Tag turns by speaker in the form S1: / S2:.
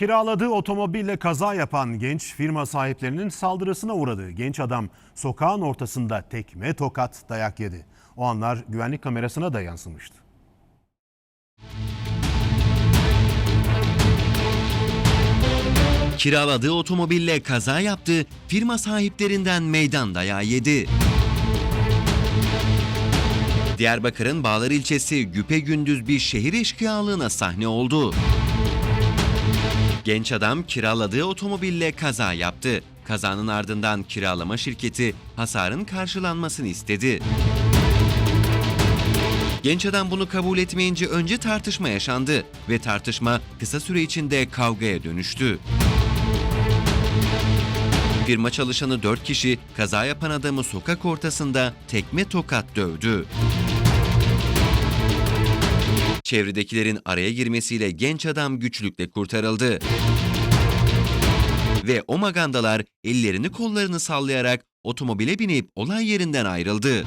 S1: Kiraladığı otomobille kaza yapan genç firma sahiplerinin saldırısına uğradı. Genç adam sokağın ortasında tekme tokat dayak yedi. O anlar güvenlik kamerasına da yansımıştı.
S2: Kiraladığı otomobille kaza yaptı, firma sahiplerinden meydan dayağı yedi. Diyarbakır'ın Bağlar ilçesi güpegündüz bir şehir eşkıyalığına sahne oldu. Genç adam kiraladığı otomobille kaza yaptı. Kazanın ardından kiralama şirketi hasarın karşılanmasını istedi. Genç adam bunu kabul etmeyince önce tartışma yaşandı ve tartışma kısa süre içinde kavgaya dönüştü. Firma çalışanı 4 kişi kaza yapan adamı sokak ortasında tekme tokat dövdü. Çevredekilerin araya girmesiyle genç adam güçlükle kurtarıldı. Ve o magandalar ellerini kollarını sallayarak otomobile binip olay yerinden ayrıldı.